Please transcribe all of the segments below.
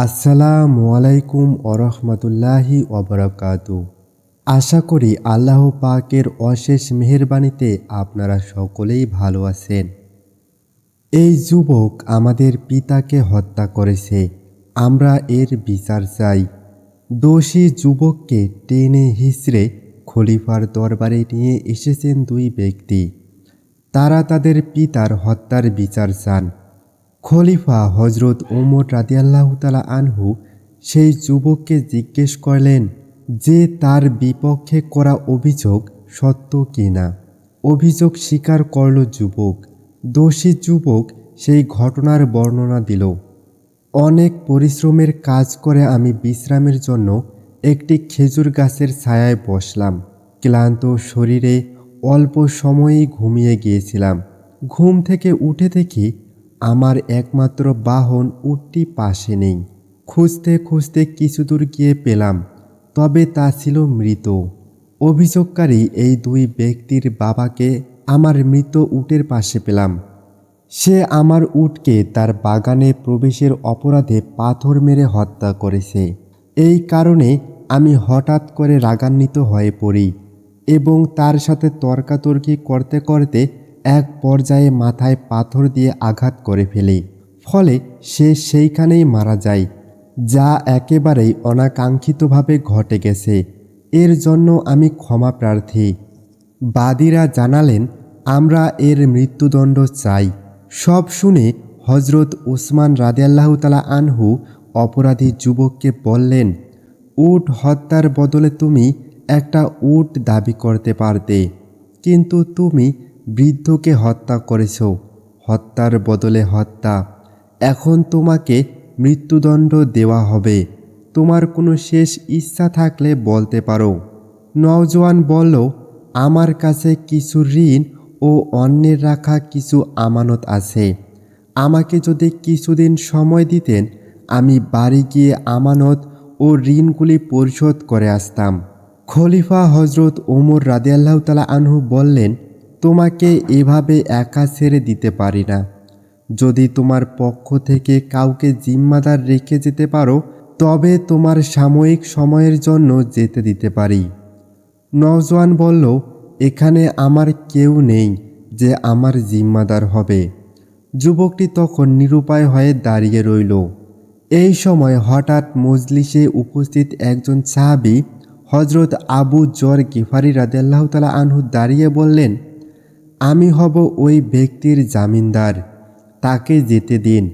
আসসালামু আলাইকুম ওরহমতুল্লাহি ওবরাকাত আশা করি আল্লাহ পাকের অশেষ মেহেরবানিতে আপনারা সকলেই ভালো আছেন। এই যুবক আমাদের পিতাকে হত্যা করেছে। আমরা এর বিচার চাই। দোষী যুবককে টেনে হিসড়ে খলিফার দরবারে নিয়ে এসেছেন দুই ব্যক্তি। তারা তাদের পিতার হত্যার বিচার চান। খলিফা হজরত ওমর রাদিয়াল্লাহতালা আনহু সেই যুবককে জিজ্ঞেস করলেন, যে তার বিপক্ষে করা অভিযোগ সত্য কি না? অভিযোগ স্বীকার করল যুবক। দোষী যুবক সেই ঘটনার বর্ণনা দিল, অনেক পরিশ্রমের কাজ করে আমি বিশ্রামের জন্য একটি খেজুর গাছের ছায়ায় বসলাম। ক্লান্ত শরীরে অল্প সময়েই ঘুমিয়ে গিয়েছিলাম। ঘুম থেকে উঠে দেখি আমার একমাত্র বাহন উটটি পাশে নেই। খুঁজতে খুঁজতে কিছু দূর গিয়ে পেলাম, তবে তা ছিল মৃত। অভিযোগকারী এই দুই ব্যক্তির বাবাকে আমার মৃত উটের পাশে পেলাম। সে আমার উটকে তার বাগানে প্রবেশের অপরাধে পাথর মেরে হত্যা করেছে। এই কারণে আমি হঠাৎ করে রাগান্বিত হয়ে পড়ি এবং তার সাথে তর্কাতর্কি করতে করতে এক পর্যায়ে মাথায় পাথর দিয়ে আঘাত করে ফেলে। ফলে সে সেইখানেই মারা যায়, যা একেবারেই অনাকাঙ্ক্ষিতভাবে ঘটে গেছে। এর জন্য আমি ক্ষমা প্রার্থী। বাদীরা জানালেন, আমরা এর মৃত্যুদণ্ড চাই। সব শুনে হজরত উসমান রাদিয়াল্লাহু তালা আনহু অপরাধী যুবককে বললেন, উট হত্যার বদলে তুমি একটা উট দাবি করতে পারতে, কিন্তু তুমি বৃদ্ধকে হত্যা করেছ, হত্যার বদলে হত্যা। এখন তোমাকে মৃত্যুদণ্ড দেওয়া হবে। তোমার কোনো শেষ ইচ্ছা থাকলে বলতে পারো। নওজোয়ান বলল, আমার কাছে কিছু ঋণ ও অন্যের রাখা কিছু আমানত আছে। আমাকে যদি কিছুদিন সময় দিতেন, আমি বাড়ি গিয়ে আমানত ও ঋণগুলি পরিশোধ করে আসতাম। খলিফা হজরত ওমর রাদিয়াল্লাহ তালা আনহু বললেন তোমাকে এভাবে একা ছেড়ে দিতে পারি না। যদি তোমার পক্ষ থেকে কাউকে জিম্মাদার রেখে যেতে পারো, তবে তোমার সাময়িক সময়ের জন্য যেতে দিতে পারি। নওজোয়ান বলল, এখানে আমার কেউ নেই যে আমার জিম্মাদার হবে। যুবকটি তখন নিরুপায় হয়ে দাঁড়িয়ে রইল। এই সময় হঠাৎ মজলিসে উপস্থিত একজন সাহাবি হজরত আবু জর গিফারি রাদেল্লাহ তালা আনহু দাঁড়িয়ে বললেন আমি হব ওই ব্যক্তির জামিনদার, তাকে যেতে দিন।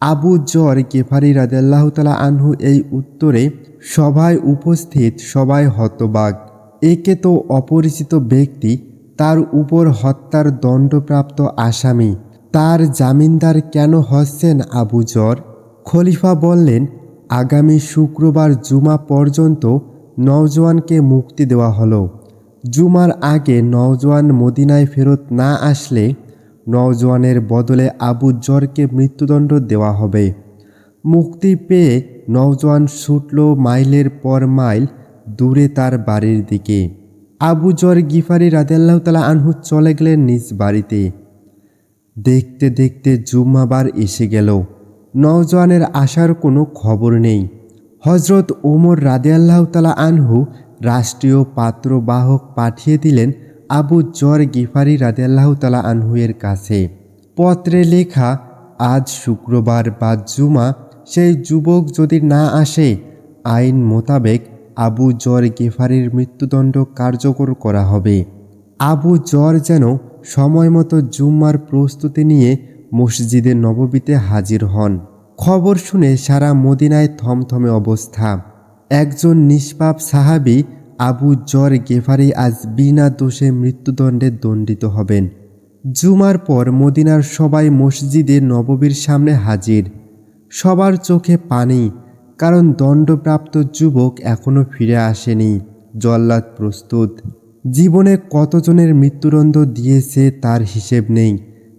আবু জর গেফারি রাদেল্লাহ তালা আনহু এই উত্তরে, সভায় উপস্থিত সবাই হতবাক। একে তো অপরিচিত ব্যক্তি, তার উপর হত্যার দণ্ডপ্রাপ্ত আসামি। তার জামিনদার কেন হচ্ছেন আবু জর? খলিফা বললেন, আগামী শুক্রবার জুমা পর্যন্ত নওজোয়ানকে মুক্তি দেওয়া হলো। জুমার আগে নওজোয়ান মদিনায় ফেরত না আসলে নওজোয়ানের বদলে আবু জরকে মৃত্যুদণ্ড দেওয়া হবে। মুক্তি পেয়ে নওজোয়ান ছুটল মাইলের পর মাইল দূরে তার বাড়ির দিকে। আবু জর গিফারি রাদেল্লাহ তালা আনহু চলে গেলেন নিজ বাড়িতে। দেখতে দেখতে জুম্মাবার এসে গেল। নওজোয়ানের আসার কোনো খবর নেই। হজরত ওমর রাদেয়াল্লাহ তালা আনহু রাষ্ট্রীয় পাত্রবাহক পাঠিয়ে দিলেন আবু জর গিফারি রাদেয়াল্লাহ তালা আনহুয়ের কাছে। পত্রে লেখা, আজ শুক্রবার বা জুমা, সেই যুবক যদি না আসে, আইন মোতাবেক আবু জর গেফারির মৃত্যুদণ্ড কার্যকর করা হবে। আবু জর যেন সময় মতো জুম্মার প্রস্তুতি নিয়ে মসজিদে নববীতে হাজির হন। খবর শুনে সারা মদিনায় থমথমে অবস্থা। একজন নিষ্পাপ সাহাবি আবু জর গেফারি আজ বিনা দোষে মৃত্যুদণ্ডে দণ্ডিত হবেন। জুমার পর মদিনার সবাই মসজিদে নববীর সামনে হাজির। সবার চোখে পানি, কারণ দণ্ডপ্রাপ্ত যুবক এখনও ফিরে আসেনি। জল্লাদ প্রস্তুত। জীবনে কতজনের মৃত্যুদণ্ড দিয়েছে তার হিসেব নেই,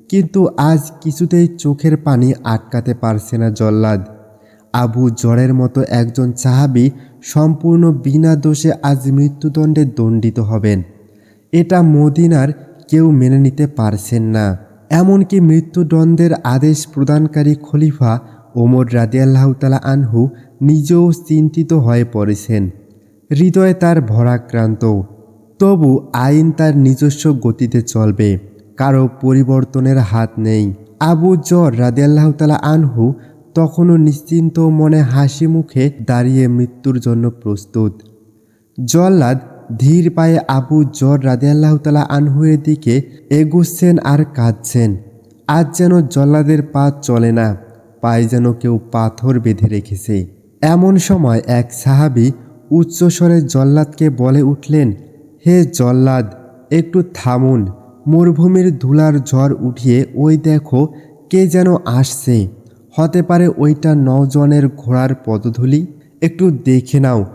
কিন্তু আজ কিছুতেই চোখের পানি আটকাতে পারছে না জল্লাদ। আবু জরের মতো একজন চাহাবি সম্পূর্ণ বিনা দোষে আজ মৃত্যুদণ্ডে দণ্ডিত হবেন। এটা মদিনার কেউ মেনে নিতে পারছেন না। এমনকি মৃত্যুদণ্ডের আদেশ প্রদানকারী খলিফা ওমর রাদিয়াল্লাহু তালা আনহু নিজেও চিন্তিত হয়ে পড়েছেন। হৃদয়ে তার ভরাক্রান্ত। তবু আইন তার নিজস্ব গতিতে চলবে। কারও পরিবর্তনের হাত নেই। আবু জর রাদিয়াল্লাহু তালা আনহু তখনও নিশ্চিন্ত মনে হাসি মুখে দাঁড়িয়ে মৃত্যুর জন্য প্রস্তুত। জল্লাদ ধীর পায়ে আবু জর রাদিয়াল্লাহ তালা আনহুয়ের দিকে এগুচ্ছেন আর কাঁদছেন। আজ যেন জল্লাদের পা চলে না, পায়ে যেন কেউ পাথর বেঁধে রেখেছে। এমন সময় এক সাহাবি উচ্চস্বরে জল্লাদকে বলে উঠলেন, হে জল্লাদ, একটু থামুন। মরুভূমির ধুলার ঝড় উঠিয়ে ওই দেখো কে যেন আসছে। হতে পারে ওইটা নজনের ঘোড়ার পদধূলি। একটু দেখে নাও।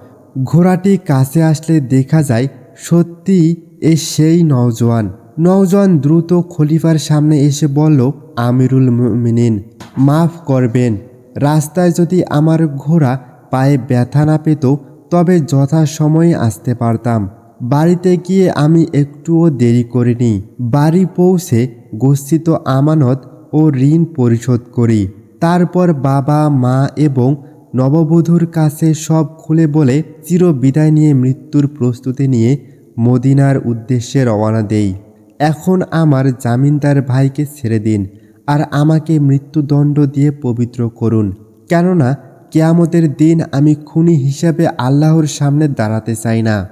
ঘোড়াটি কাছে আসলে দেখা যায় সত্যি এ সেই নওজোয়ান। নওজোয়ান দ্রুত খলিফার সামনে এসে বলল, আমিরুল মিনিন মাফ করবেন। রাস্তায় যদি আমার ঘোড়া পায়ে ব্যথা না পেত, তবে যথাসময়ে আসতে পারতাম। বাড়িতে গিয়ে আমি একটুও দেরি করিনি। বাড়ি পৌঁছে গচ্ছিত আমানত ও ঋণ পরিশোধ করি। তারপর বাবা, মা এবং নববধূর কাছে সব খুলে বলে চির বিদায় নিয়ে মৃত্যুর প্রস্তুতি নিয়ে মদিনার উদ্দেশ্যে রওনা দেই। এখন আমার জামিনদার ভাইকে ছেড়ে দিন আর আমাকে মৃত্যুদণ্ড দিয়ে পবিত্র করুন। কেননা কেয়ামতের দিন আমি খুনি হিসাবে আল্লাহর সামনে দাঁড়াতে চাই না।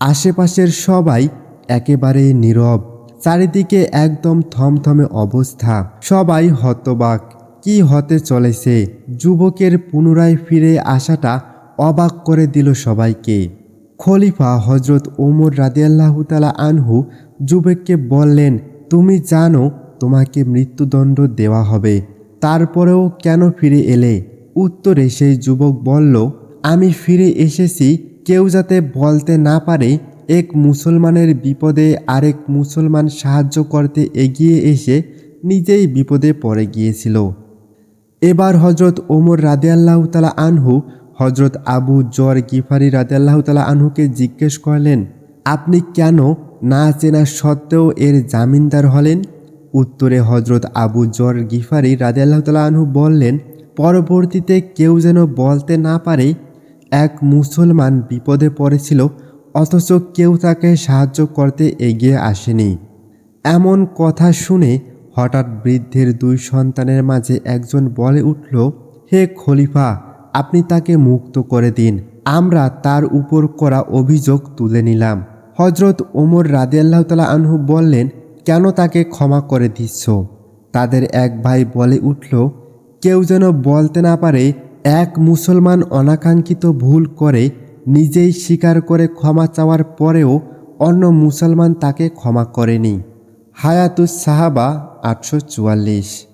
আশেপাশের সবাই একেবারে নীরব, চারিদিকে একদম থমথমে অবস্থা, সবাই হতবাক। কি হতে চলেছে? যুবকের পুনরায় ফিরে আসাটা অবাক করে দিল সবাইকে। খলিফা হজরত ওমর রাদিয়াল্লাহু তালা আনহু যুবককে বললেন, তুমি জানো তোমাকে মৃত্যুদণ্ড দেওয়া হবে, তারপরেও কেন ফিরে এলে? উত্তরে সেই যুবক বলল, আমি ফিরে এসেছি কেউ যাতে বলতে না পারে, এক মুসলমানের বিপদে আরেক মুসলমান সাহায্য করতে এগিয়ে এসে নিজেই বিপদে পড়ে গিয়েছিল। এবার হজরত ওমর রাদেয়াল্লাহ তালা আনহু হজরত আবু জর গিফারি রাদেয়াল্লাহ তালা আনহুকে জিজ্ঞেস করলেন, আপনি কেন না চেনা সত্ত্বেও এর জামিনদার হলেন? উত্তরে হজরত আবু জর গিফারি রাদেয়াল্লাহ তালা আনহু বললেন, পরবর্তীতে কেউ যেন বলতে না পারে, এক মুসলমান বিপদে পড়েছিল, অথচ কেউ তাকে সাহায্য করতে এগিয়ে আসেনি। এমন কথা শুনে হঠাৎ বৃদ্ধের দুই সন্তানের মাঝে একজন বলে উঠল, হে খলিফা, আপনি তাকে মুক্ত করে দিন। আমরা তার উপর করা অভিযোগ তুলে নিলাম। হজরত ওমর রাদিয়াল্লাহ তালা আনহু বললেন, কেন তাকে ক্ষমা করে দিচ্ছ? তাদের এক ভাই বলে উঠল, কেউ যেন বলতে না পারে, এক মুসলমান অনাকাঙ্ক্ষিত ভুল করে নিজেই স্বীকার করে ক্ষমা চাওয়ার পরেও অন্য মুসলমান তাকে ক্ষমা করেনি। হায়াতুস সাহাবা আটশো চুয়াল্লিশ।